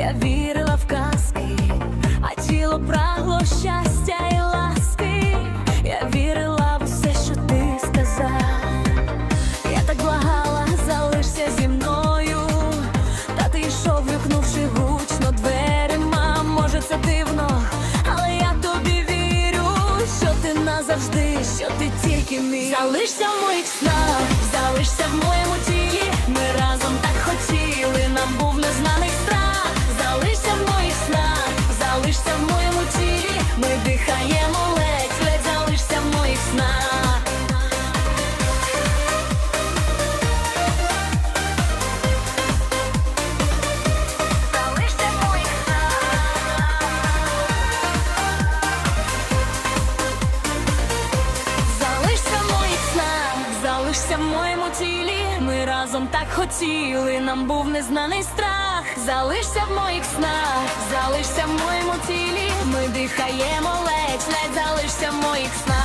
я вірила в казки, а тіло прагло щастя і ласки, я вірила в усе, що ти сказав, я так благала, залишся зі мною, та ти йшов, вихнувши гучно дверима, може, це дивно, але я тобі вірю, що ти назавжди, що ти тільки мій. Залишся в моїх снах, залишся в моїх тілі. Ми разом так хотіли, нам був незнаний страх. Залишся в моїх снах, залишся в моєму тілі. Ми дихаємо ледь, ледь залишся в моїх снах.